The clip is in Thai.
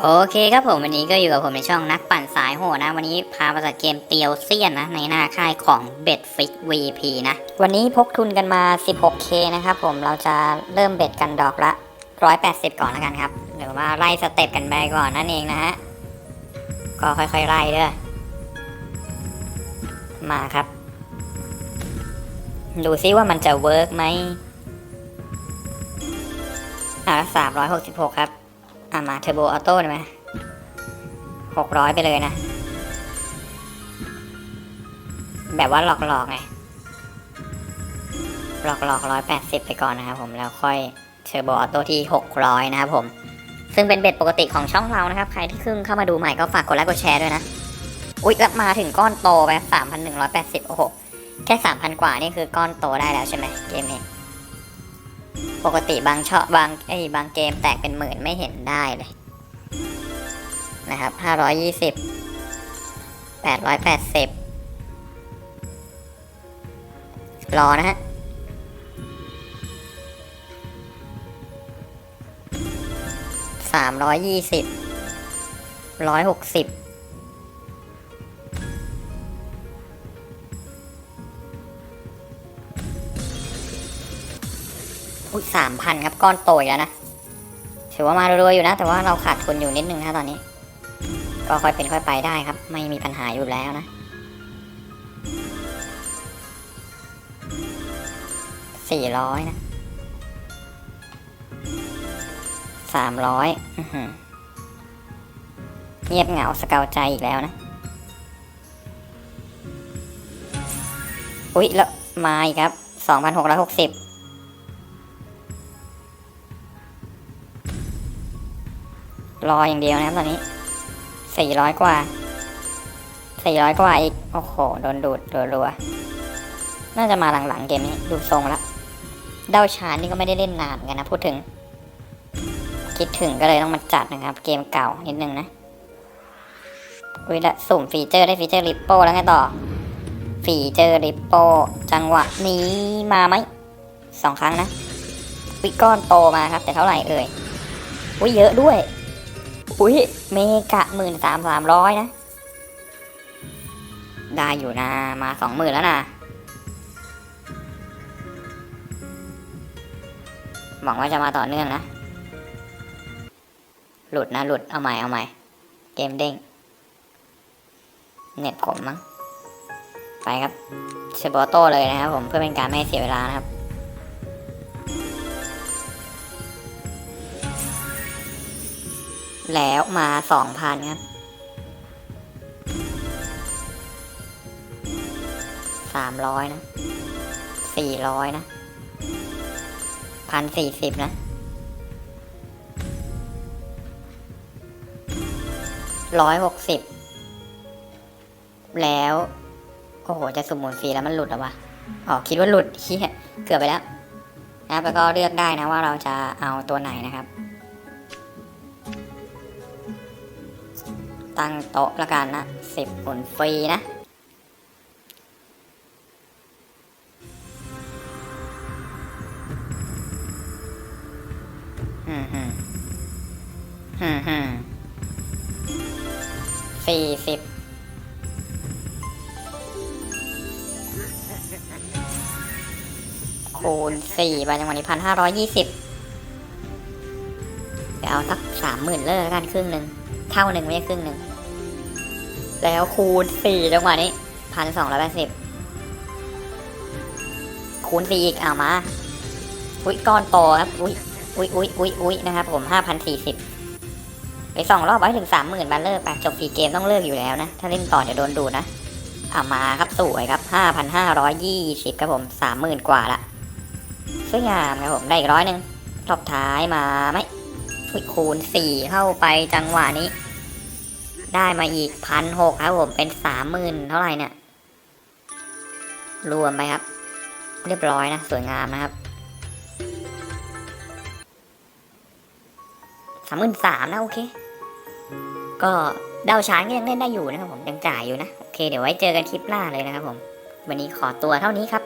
โอเคครับผมวันนี้ก็อยู่กับผมในช่องนักปั่นสายโหนะ วันนี้พามาจากเกมเตียวเซียนนะ ในหน้าค่ายของเบ็ดฟิก VP นะ วันนี้พกทุนกันมา 16K นะครับผมเราจะเริ่มเบ็ดกันดอกละ 180 ก่อนแล้วกันครับ หรือว่าไล่สเต็ปกันไปก่อนนั่นเองนะฮะ ก็ค่อยๆไล่เด้อมาครับ ดูซิว่ามันจะเวิร์กไหมอะสามร้อยหกสิบหกครับ อะมาเทอร์โบออโต้ได้ไหมหกร้อยไปเลยนะ แบบว่าหลอกๆไง หลอกๆร้อยแปดสิบไปก่อนนะครับผม แล้วค่อยเทอร์โบออโต้ที่หกร้อยนะครับผม ซึ่งเป็นเบ็ดปกติของช่องเรานะครับ ใครที่เพิ่งเข้ามาดูใหม่ก็ฝากกดไลค์กดแชร์ด้วยนะ อุ๊ยแล้วมาถึงก้อนโตไปสามพันหนึ่งร้อยแปดสิบโอ้โห แค่สามพันกว่านี่คือก้อนโตได้แล้วใช่ไหมเกมนี้ ปกติบางช่อบางไอ้บางเกมแตกเป็นหมื่นไม่เห็นได้เลย นะครับห้าร้อยยี่สิบแปดร้อยแปดสิบรอนะฮะสามร้อยยี่สิบร้อยหกสิบ อุ้ยสามพันครับก้อนโตอีกแล้วนะ ถือว่ามารวยๆอยู่นะ แต่ว่าเราขาดทุนอยู่นิดนึงนะตอนนี้ ก็ค่อยเป็นค่อยไปได้ครับ ไม่มีปัญหาอยู่แล้วนะสี่ร้อยนะสามร้อยเงียบเหงาสเกาใจอีกแล้วนะ อุ๊ย แล้วมาอีกครับสองพันหกร้อยหกสิบ รออย่างเดียวนะครับตอนนี้สี่ร้อยกว่าสี่ร้อยกว่าอีก โอ้โห โดนดูดรัวๆน่าจะมาหลังๆเกมนี้ ดูทรงละ เดาชานนี่ก็ไม่ได้เล่นนานเหมือนกันนะ พูดถึง คิดถึงก็เลยต้องมาจัดนะครับ เกมเก่านิดนึงนะ อุ้ยละสุ่มฟีเจอร์ได้ฟีเจอร์ริปโป้แล้วไงต่อ ฟีเจอร์ริปโป้จังหวะนี้มาไหมสองครั้งนะวิก้อนโตมาครับ แต่เท่าไหร่เอ่ยอุ้ยเยอะด้วย อุ้ยเมกะหมื่นสามสามร้อยนะ ได้อยู่นะ มาสองหมื่นแล้วนะ หวังว่าจะมาต่อเนื่องนะ หลุดนะ หลุด เอาใหม่ เอาใหม่ เกมเด้ง เน็ตผมมั้ง ไปครับเชอร์โบโต้เลยนะครับผม เพื่อเป็นการไม่เสียเวลานะครับ แล้วมาสองพันครับสามร้อยนะสี่ร้อยนะพันสี่สิบนะร้อยหกสิบแล้ว โอ้โห จะสุ่มหมุนฟรีแล้วมันหลุดหรอวะอ๋อคิดว่าหลุดเฮียเกือบไปแล้วนะครับแล้วก็เลือกได้นะว่าเราจะเอาตัวไหนนะครับ ตั้งโต๊ะละกันนะสิบหมุนฟรีนะ อืมฮึอืมฮึสี่สิบคูณสี่ไปจังหวะนี้พันห้าร้อยยี่สิบเดี๋ยวเอาสักสามหมื่นเลิกแล้วกันครึ่งหนึ่ง เท่าหนึ่งไม่ใช่ครึ่งหนึ่ง แล้วคูณสี่จังหวะนี้พันสองร้อยแปดสิบคูณสี่อีกเอามา อุ้ยก้อนโตครับ อุ้ยอุ้ยอุ้ยอุ้ยอุ้ยนะครับ ผมห้าพันสี่สิบไปสองรอบไว้ถึงสามหมื่นบัลเลอร์ไปจบฟรีเกมต้องเลิกอยู่แล้วนะ ถ้าเล่นต่อเดี๋ยวโดนดูนะเอามาครับสวยครับห้าพันห้าร้อยยี่สิบครับผมสามหมื่นกว่าละสวยงามครับผมได้อีกร้อยหนึ่งรอบท้ายมาไหม คูณสี่เข้าไปจังหวะนี้ ได้มาอีกพันหกครับผมเป็นสามหมื่นเท่าไหร่เนี่ย รวมไปครับ เรียบร้อยนะ สวยงามนะครับสามหมื่นสามนะ โอเค ก็ดาวช้างยังเล่นได้อยู่นะครับผมยังจ่ายอยู่นะ โอเค เดี๋ยวไว้เจอกันคลิปหน้าเลยนะครับผม วันนี้ขอตัวเท่านี้ครับ